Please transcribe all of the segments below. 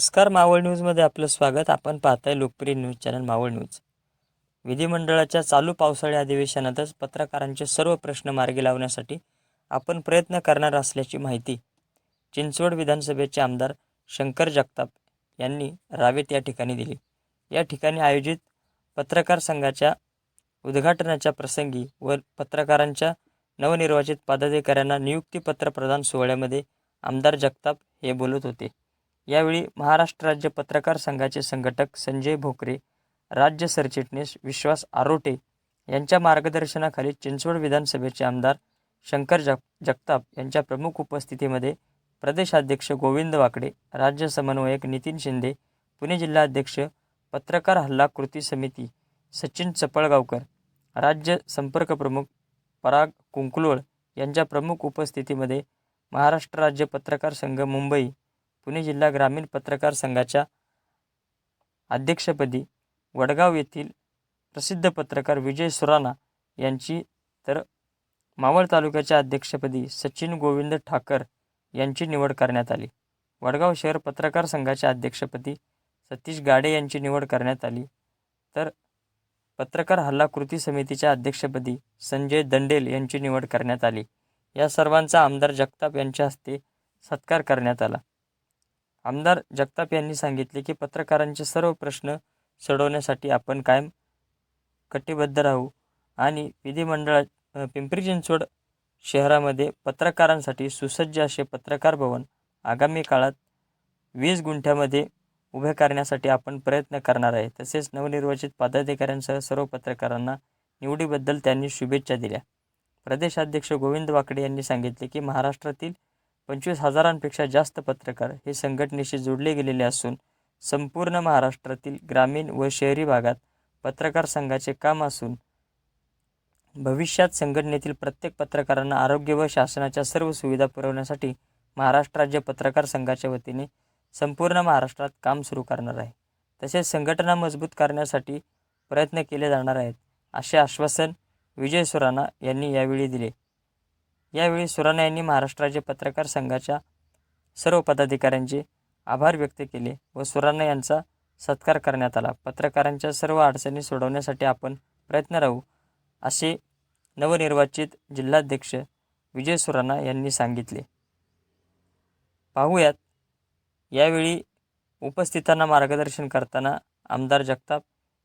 नमस्कार मावळ न्यूजमध्ये आपलं स्वागत. आपण पाहताय लोकप्रिय न्यूज चॅनल मावळ न्यूज. विधिमंडळाच्या चालू पावसाळी अधिवेशनातच पत्रकारांचे सर्व प्रश्न मार्गी लावण्यासाठी आपण प्रयत्न करणार असल्याची माहिती चिंचवड विधानसभेचे आमदार शंकर जगताप यांनी रावेत या ठिकाणी दिली. या ठिकाणी आयोजित पत्रकार संघाच्या उद्घाटनाच्या प्रसंगी व पत्रकारांच्या नवनिर्वाचित पदाधिकाऱ्यांना नियुक्तीपत्र प्रदान सोहळ्यामध्ये आमदार जगताप हे बोलत होते. यावेळी महाराष्ट्र राज्य पत्रकार संघाचे संघटक संजय भोकरे राज्य सरचिटणीस विश्वास आरोटे यांच्या मार्गदर्शनाखाली चिंचवड विधानसभेचे आमदार शंकर जग जगताप यांच्या प्रमुख उपस्थितीमध्ये प्रदेशाध्यक्ष गोविंद वाकडे राज्य समन्वयक नितीन शिंदे पुणे जिल्हाध्यक्ष पत्रकार हल्ला कृती समिती सचिन चपळगावकर राज्य संपर्क प्रमुख पराग कुंकलोळ यांच्या प्रमुख उपस्थितीमध्ये महाराष्ट्र राज्य पत्रकार संघ मुंबई पुणे जिल्हा ग्रामीण पत्रकार संघाच्या अध्यक्षपदी वडगाव येथील प्रसिद्ध पत्रकार विजय सुराणा यांची तर मावळ तालुक्याच्या अध्यक्षपदी सचिन गोविंद ठाकर यांची निवड करण्यात आली. वडगाव शहर पत्रकार संघाच्या अध्यक्षपदी सतीश गाडे यांची निवड करण्यात आली. तर पत्रकार हल्ला कृती समितीच्या अध्यक्षपदी संजय दंडेल यांची निवड करण्यात आली. या सर्वांचा आमदार जगताप यांच्या हस्ते सत्कार करण्यात आला. आमदार जगताप यांनी सांगितले की पत्रकारांचे सर्व प्रश्न सोडवण्यासाठी आपण कायम कटिबद्ध राहू आणि विधिमंडळात पिंपरी चिंचवड शहरामध्ये पत्रकारांसाठी सुसज्ज असे पत्रकार भवन आगामी काळात वीस गुंठ्यामध्ये उभे करण्यासाठी आपण प्रयत्न करणार आहे. तसेच नवनिर्वाचित पदाधिकाऱ्यांसह सर्व पत्रकारांना निवडीबद्दल त्यांनी शुभेच्छा दिल्या. प्रदेशाध्यक्ष गोविंद वाकडे यांनी सांगितले की महाराष्ट्रातील पंचवीस हजारांपेक्षा जास्त पत्रकार हे संघटनेशी जोडले गेलेले असून संपूर्ण महाराष्ट्रातील ग्रामीण व शहरी भागात पत्रकार संघाचे काम असून भविष्यात संघटनेतील प्रत्येक पत्रकारांना आरोग्य व शासनाच्या सर्व सुविधा पुरवण्यासाठी महाराष्ट्र राज्य पत्रकार संघाच्या वतीने संपूर्ण महाराष्ट्रात काम सुरू करणार आहे. तसेच संघटना मजबूत करण्यासाठी प्रयत्न केले जाणार आहेत असे आश्वासन विजय सुराणा यांनी यावेळी दिले. यावेळी सुराणा यांनी महाराष्ट्र राज्य पत्रकार संघाच्या सर्व पदाधिकाऱ्यांचे आभार व्यक्त केले व सुराणा यांचा सत्कार करण्यात आला. पत्रकारांच्या सर्व अडचणी सोडवण्यासाठी आपण प्रयत्न राहू असे नवनिर्वाचित जिल्हाध्यक्ष विजय सुराणा यांनी सांगितले. पाहूयात यावेळी उपस्थितांना मार्गदर्शन करताना आमदार जगताप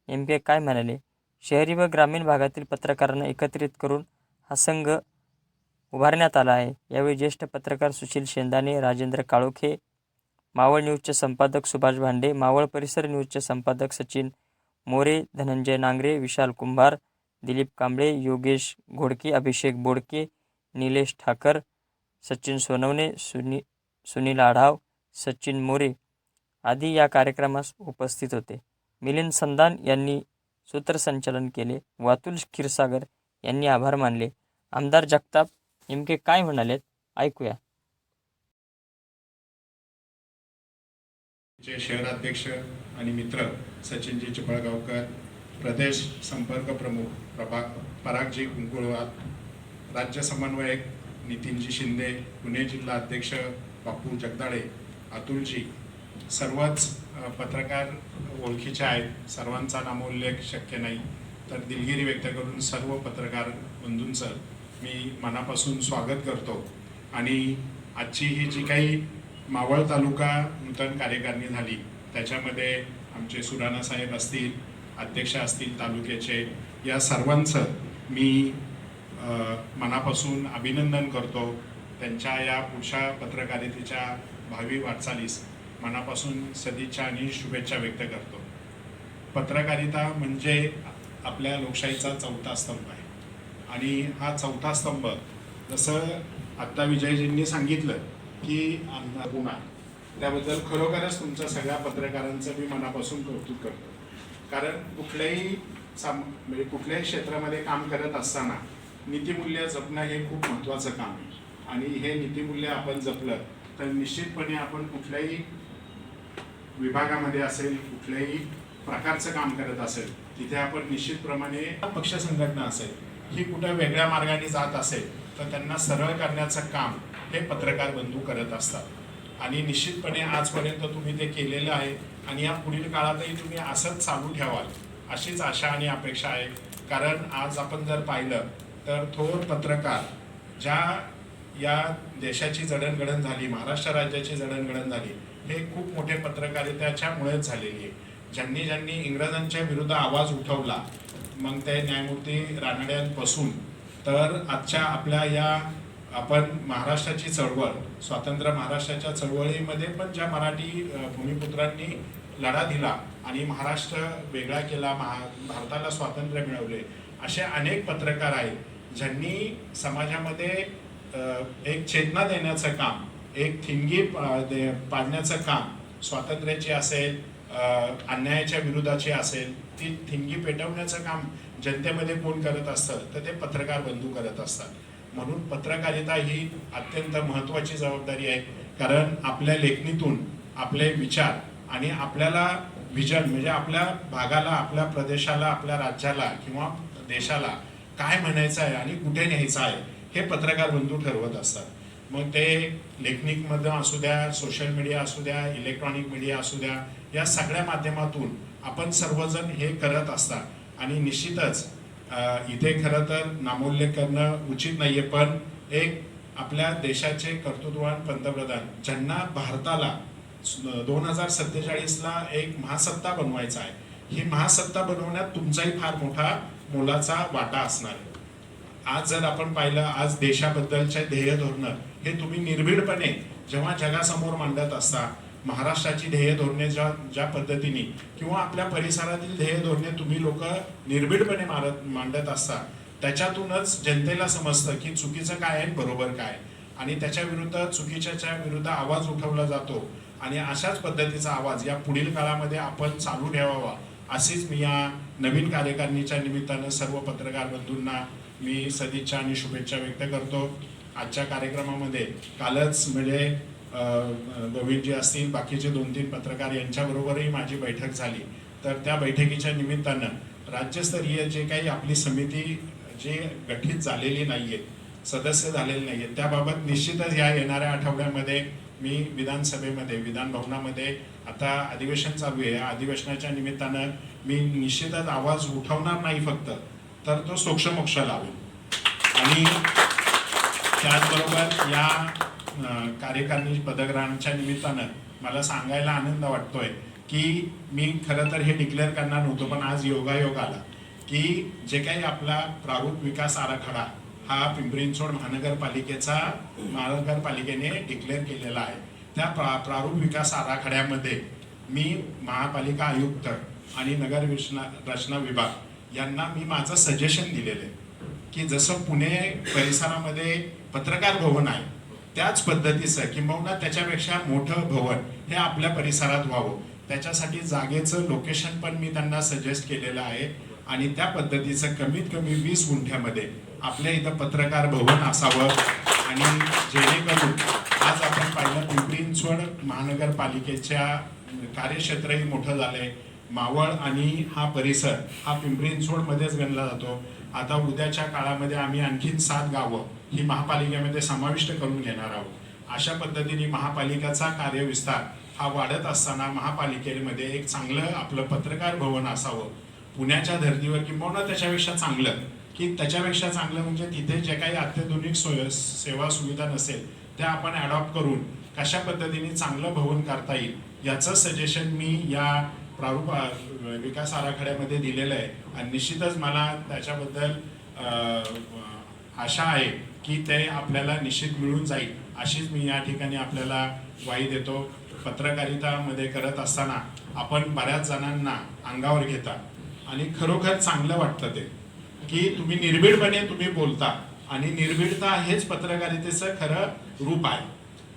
नेमके काय म्हणाले? शहरी व ग्रामीण भागातील पत्रकारांना एकत्रित करून हा संघ उभारण्यात आला आहे. यावेळी ज्येष्ठ पत्रकार सुशील शेंदाने राजेंद्र काळोखे मावळ न्यूजचे संपादक सुभाष भांडे मावळ परिसर न्यूजचे संपादक सचिन मोरे धनंजय नांगरे विशाल कुंभार दिलीप कांबळे योगेश घोडके अभिषेक बोडके निलेश ठाकर सचिन सोनवणे सुनी सुनील आढाव सचिन मोरे आदी या कार्यक्रमास उपस्थित होते. मिलिंद संदान यांनी सूत्रसंचालन केले. वातुल क्षीरसागर यांनी आभार मानले. आमदार जगताप नेमके काय म्हणालेत? ऐकूया. शहराध्यक्ष आणि मित्र सचिनजी चिपळगावकर प्रदेश संपर्क प्रमुख प्रभा परागजी कुंकुळवार राज्य समन्वयक नितीनजी शिंदे पुणे जिल्हा अध्यक्ष बापू जगदाळे अतुलजी. सर्वच पत्रकार ओळखीचे आहेत. सर्वांचा नामोल्लेख शक्य नाही. तर दिलगिरी व्यक्त करून सर्व पत्रकार बंधूंचं मी मनापासून स्वागत करतो. आणि आजची ही जी काही मावळ तालुका नूतन कार्यकारिणी झाली त्याच्यामध्ये आमचे सुराणा साहेब असतील अध्यक्ष असतील तालुक्याचे या सर्वांचं मी मनापासून अभिनंदन करतो. त्यांच्या या पुढच्या पत्रकारितेच्या भावी वाटचालीस मनापासून सदिच्छा आणि शुभेच्छा व्यक्त करतो. पत्रकारिता म्हणजे आपल्या लोकशाहीचा चौथा स्तंभ आहे. आणि हा चौथा स्तंभ. जसं आत्ता विजयजींनी सांगितलं की आमदार गुण त्याबद्दल खरोखरच तुमच्या सगळ्या पत्रकारांचं मी मनापासून कौतुक करतो. कारण कुठल्याही साम म्हणजे कुठल्याही क्षेत्रामध्ये काम करत असताना नीतिमूल्य जपणं हे खूप महत्त्वाचं काम आहे. आणि हे नीतिमूल्य आपण जपलं तर निश्चितपणे आपण कुठल्याही विभागामध्ये असेल कुठल्याही प्रकारचं काम करत असेल तिथे आपण निश्चितप्रमाणे पक्ष संघटना असेल ही कुठं वेगळ्या मार्गाने जात असेल तर त्यांना सरळ करण्याचं काम हे पत्रकार बंधू करत असतात. आणि निश्चितपणे आजपर्यंत तुम्ही ते केलेलं आहे आणि या पुढील काळातही तुम्ही असंच चालू ठेवाल अशीच आशा आणि अपेक्षा आहे. कारण आज आपण जर पाहिलं तर थोर पत्रकार ज्या या देशाची जडणघडण झाली महाराष्ट्र राज्याची जडणघडण झाली हे खूप मोठे पत्रकारिताच्यामुळेच झालेली आहे. ज्यांनी ज्यांनी इंग्रजांच्या विरुद्ध आवाज उठवला मग ते न्यायमूर्ती रानड्यांपासून. तर आजच्या आपल्या या आपण महाराष्ट्राची चळवळ स्वातंत्र्य महाराष्ट्राच्या चळवळीमध्ये पण ज्या मराठी भूमिपुत्रांनी लढा दिला आणि महाराष्ट्र वेगळा केला महा भारताला स्वातंत्र्य मिळवले असे अनेक पत्रकार आहेत ज्यांनी समाजामध्ये एक चेतना देण्याचं काम एक थिंगी दे- पाडण्याचं काम स्वातंत्र्याची असेल अन्यायाच्या विरोधाची असेल ती थिंगी पेटवण्याचं काम जनतेमध्ये कोण करत असतं तर ते पत्रकार बंधू करत असतात. म्हणून पत्रकारिता ही अत्यंत महत्त्वाची जबाबदारी आहे. कारण आपल्या लेखणीतून आपले विचार आणि आपल्याला विजन म्हणजे आपल्या भागाला आपल्या प्रदेशाला आपल्या राज्याला किंवा देशाला काय म्हणायचं आहे आणि कुठे न्यायचं आहे हे पत्रकार बंधू ठरवत असतात. मग ते लेखनिकमधून असू द्या सोशल मीडिया असू द्या इलेक्ट्रॉनिक मीडिया असू द्या या सगळ्या माध्यमातून आपण सर्वजण हे करत असता. आणि निश्चितच इथे खरं तर नामोल्लेख करणं उचित नाहीये पण एक आपल्या देशाचे कर्तृत्ववान पंतप्रधान ज्यांना भारताला दोन हजार सत्तेचाळीसला एक महासत्ता बनवायचा आहे ही महासत्ता बनवण्यात तुमचाही फार मोठा मोलाचा वाटा असणार आहे. आज जर आपण पाहिलं आज देशाबद्दलचे ध्येय धोरणं हे तुम्ही निर्भीडपणे जेव्हा जगासमोर मांडत असता महाराष्ट्राची ध्येय धोरणे ज्या ज्या पद्धतीने किंवा आपल्या परिसरातील ध्येय धोरणे तुम्ही लोक निर्भीडपणे मारत मांडत असता त्याच्यातूनच जनतेला समजतं की चुकीचं काय आहे बरोबर काय आणि त्याच्या विरुद्ध चुकीच्याच्या विरुद्ध आवाज उठवला जातो. आणि अशाच पद्धतीचा आवाज या पुढील काळामध्ये आपण चालू ठेवावा अशीच मी या नवीन कार्यकारिणीच्या निमित्तानं सर्व पत्रकार बंधूंना मी सदिच्छा आणि शुभेच्छा व्यक्त करतो. आजच्या कार्यक्रमामध्ये कालच म्हणजे गोविंदजी असतील बाकीचे दोन तीन पत्रकार यांच्याबरोबरही माझी बैठक झाली. तर त्या बैठकीच्या निमित्तानं राज्यस्तरीय जे काही आपली समिती जे गठीत झालेली नाही आहे सदस्य झालेले नाही आहेत त्याबाबत निश्चितच या येणाऱ्या आठवड्यामध्ये मी विधानसभेमध्ये विधान भवनामध्ये आता अधिवेशन चालू आहे. या अधिवेशनाच्या निमित्तानं मी निश्चितच आवाज उठवणार नाही फक्त तर तो सोक्षमोक्ष लावेल आणि त्याचबरोबर या कार्यकारिणी पदग्रहणाच्या निमित्तानं मला सांगायला आनंद वाटतोय की मी खरं तर हे डिक्लेअर करणार नव्हतो पण आज योगायोग आला की जे काही आपला प्रारूप विकास आराखडा हा पिंपरी चिंचवड महानगरपालिकेचा महानगरपालिकेने डिक्लेअर केलेला आहे. त्या प्रा प्रारूप विकास आराखड्यामध्ये मी महापालिका आयुक्त आणि नगर रचना रचना विभाग यांना मी माझं सजेशन दिलेलं आहे की जसं पुणे परिसरामध्ये पत्रकार भवन आहे त्याच पद्धतीचं किंबहुना त्याच्यापेक्षा मोठं भवन हे आपल्या परिसरात व्हावं. त्याच्यासाठी जागेचं लोकेशन पण मी त्यांना सजेस्ट केलेलं आहे. आणि त्या पद्धतीचं कमीत कमी वीस गुंठ्यामध्ये आपल्या इथं पत्रकार भवन असावं. आणि जेणेकरून आज आपण पाहिलं पिंपरी चिंचवड महानगरपालिकेच्या कार्यक्षेत्रही मोठं झालं आहे मावळ आणि हा परिसर हा पिंपरी चिंचवडमध्येच गणला जातो. आता उद्याच्या काळामध्ये आम्ही आणखीन सात गावं ही महापालिकेमध्ये समाविष्ट करून घेणार आहोत. अशा पद्धतीने महापालिकेचा कार्यविस्तार हा वाढत असताना महापालिकेमध्ये एक चांगलं आपलं पत्रकार भवन असावं. पुण्याच्या धर्तीवर किंबहुना त्याच्यापेक्षा चांगलं की त्याच्यापेक्षा चांगलं म्हणजे तिथे जे काही अत्याधुनिक सोय सेवा सुविधा नसेल त्या आपण ॲडॉप्ट करून कशा पद्धतीने चांगलं भवन करता येईल याचं सजेशन मी या प्रारूप विकास आराखड्यामध्ये दिलेलं आहे. आणि निश्चितच मला त्याच्याबद्दल आशा आहे की ते आपल्याला निश्चित मिळून जाईल. अशीच मी या ठिकाणी आपल्याला ग्वाही देतो. पत्रकारितामध्ये करत असताना आपण बऱ्याच जणांना अंगावर घेता. आणि खरोखर चांगलं वाटतं ते. की तुम्ही निर्भीडपणे तुम्ही बोलता. आणि निर्भीडता हेच पत्रकारितेचं खरं रूप आहे.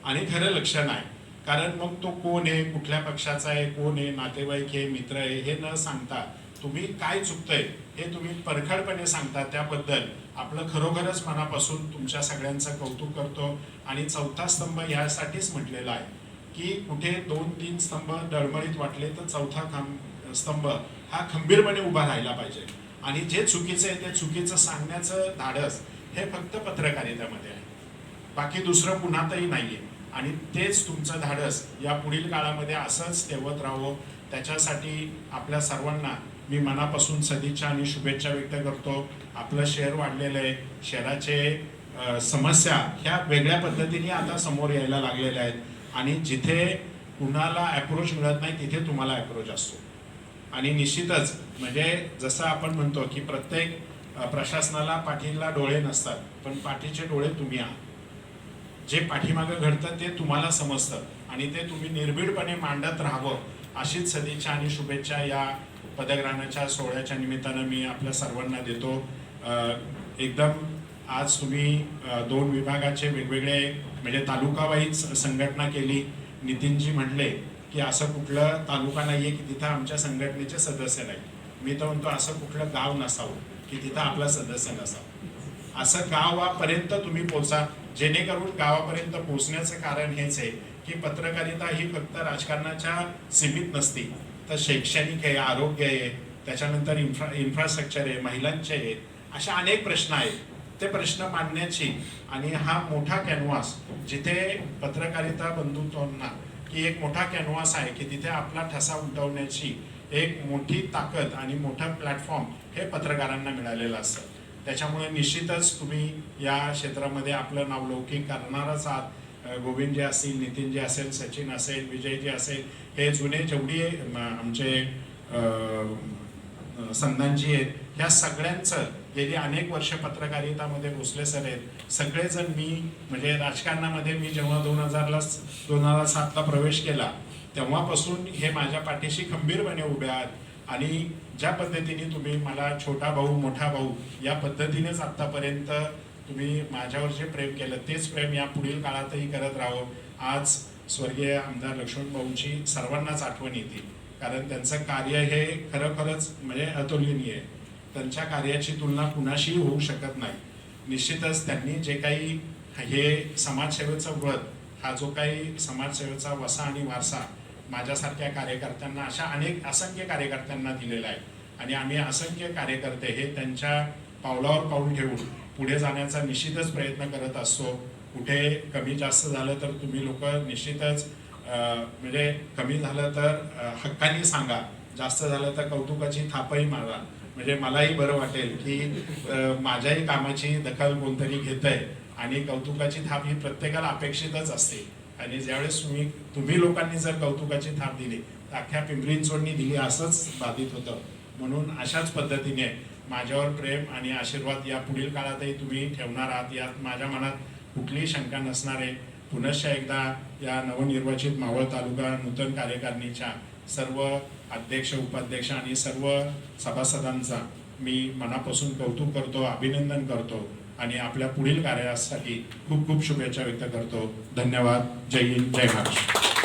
आणि खरं लक्षण आहे. कारण मग तो कोण आहे कुठल्या पक्षाचा आहे कोण आहे नातेवाईक आहे मित्र आहे हे न सांगता तुम्ही काय चुकतंय हे तुम्ही परखडपणे सांगता त्याबद्दल आपलं खरोखरच मनापासून तुमच्या सगळ्यांचं कौतुक करतो. आणि चौथा स्तंभ यासाठीच म्हटलेला आहे की कुठे दोन तीन स्तंभ डळमळीत वाटले तर चौथा खांब स्तंभ हा खंबीरपणे उभा राहिला पाहिजे. आणि जे चुकीचं आहे ते चुकीचं सांगण्याचं धाडस हे फक्त पत्रकारितेमध्ये आहे. बाकी दुसरं कुणातही नाही आहे आणि तेच तुमचं धाडस. या पुढील काळामध्ये असंच ठेवत राहावं. त्याच्यासाठी आपल्या सर्वांना मी मनापासून सदिच्छा आणि शुभेच्छा व्यक्त करतो. आपलं शहर वाढलेलं आहे. शहराचे समस्या ह्या वेगळ्या पद्धतीने आता समोर यायला लागलेल्या आहेत. आणि जिथे कुणाला अप्रोच मिळत नाही तिथे तुम्हाला अप्रोच असतो. आणि निश्चितच म्हणजे जसं आपण म्हणतो की प्रत्येक प्रशासनाला पाठीला डोळे नसतात पण पाठीचे डोळे तुम्ही आहात. जे पाठीमागं घडतं ते तुम्हाला समजतं आणि ते तुम्ही निर्भीडपणे मांडत राहावं अशीच सदिच्छा आणि शुभेच्छा या पदग्रहणाच्या सोहळ्याच्या निमित्तानं मी आपल्या सर्वांना देतो. एकदम आज तुम्ही दोन विभागाचे वेगवेगळे म्हणजे तालुकावाईज संघटना केली. नितीनजी म्हणले की असं कुठलं तालुका नाही आहे की तिथं आमच्या संघटनेचे सदस्य नाही मी तर म्हणतो असं कुठलं गाव नसावं की तिथं आपला सदस्य नसावं. असं गावापर्यंत तुम्ही पोहोचा. जेणेकरून गावापर्यंत पोहोचण्याचं कारण हेच आहे की पत्रकारिता ही फक्त राजकारणाच्या सीमित नसती. तर शैक्षणिक आहे आरोग्य आहे त्याच्यानंतर इन्फ्रा इन्फ्रास्ट्रक्चर आहे महिलांचे आहेत अशा अनेक प्रश्न आहेत. ते प्रश्न मांडण्याची आणि हा मोठा कॅनव्हास जिथे पत्रकारिता बंधुत्वांना की एक मोठा कॅनव्हास आहे की तिथे आपला ठसा उमटवण्याची एक मोठी ताकद आणि मोठा प्लॅटफॉर्म हे पत्रकारांना मिळालेलं असतं. त्याच्यामुळे निश्चितच तुम्ही या क्षेत्रामध्ये आपलं नावलौकिक करणारच आहात. गोविंदजी असतील नितीनजी असेल सचिन असेल विजयजी असेल हे जुने जेवढी आमचे संतांजी आहेत ह्या सगळ्यांचं गेली अनेक वर्ष पत्रकारितामध्ये भोसले सर आहेत सगळेजण मी म्हणजे राजकारणामध्ये मी जेव्हा दोन हजारला दोन हजार सातला प्रवेश केला तेव्हापासून हे माझ्या पाठीशी खंबीरपणे उभे आहेत. आणि ज्या पद्धतीने तुम्ही मला छोटा भाऊ मोठा भाऊ या पद्धतीनेच आत्तापर्यंत तुम्ही माझ्यावर जे प्रेम केलं तेच प्रेम या पुढील काळातही करत राहावं. आज स्वर्गीय आमदार लक्ष्मण भाऊंची सर्वांनाच आठवण येते. कारण त्यांचं कार्य हे खरोखरच म्हणजे अतुलनीय आहे. त्यांच्या कार्याची तुलना कुणाशीही होऊ शकत नाही. निश्चितच त्यांनी जे काही हे समाजसेवेचं व्रत हा जो काही समाजसेवेचा वसा आणि वारसा माझ्यासारख्या कार्यकर्त्यांना अशा अनेक असंख्य कार्यकर्त्यांना दिलेला आहे. आणि आम्ही असंख्य कार्यकर्ते हे त्यांच्या पावलावर पाऊल ठेवून पुढे जाण्याचा निश्चितच प्रयत्न करत असतो. कुठे कमी जास्त झालं तर तुम्ही लोक निश्चितच म्हणजे कमी झालं तर हक्कानी सांगा. जास्त झालं तर कौतुकाची थापही मारा म्हणजे मलाही बरं वाटेल की माझ्याही कामाची दखल कोणतरी घेत आहे आणि कौतुकाची थाप ही प्रत्येकाला अपेक्षितच असते. आणि ज्यावेळेस तुम्ही तुम्ही लोकांनी जर कौतुकाची थाप दिली तर अख्ख्या पिंपरी चिंचवडनी दिली असंच बाधित होतं. म्हणून अशाच पद्धतीने माझ्यावर प्रेम आणि आशीर्वाद या पुढील काळातही तुम्ही ठेवणार आहात. यात माझ्या मनात कुठलीही शंका नसणार आहे. पुनश्च एकदा या नवनिर्वाचित मावळ तालुका नूतन कार्यकारिणीच्या सर्व अध्यक्ष उपाध्यक्ष आणि सर्व सभासदांचा मी मनापासून कौतुक करतो अभिनंदन करतो. आणि आपल्या पुढील कार्यासाठी खूप खूप शुभेच्छा व्यक्त करतो. धन्यवाद. जय हिंद. जय महाराष्ट्र.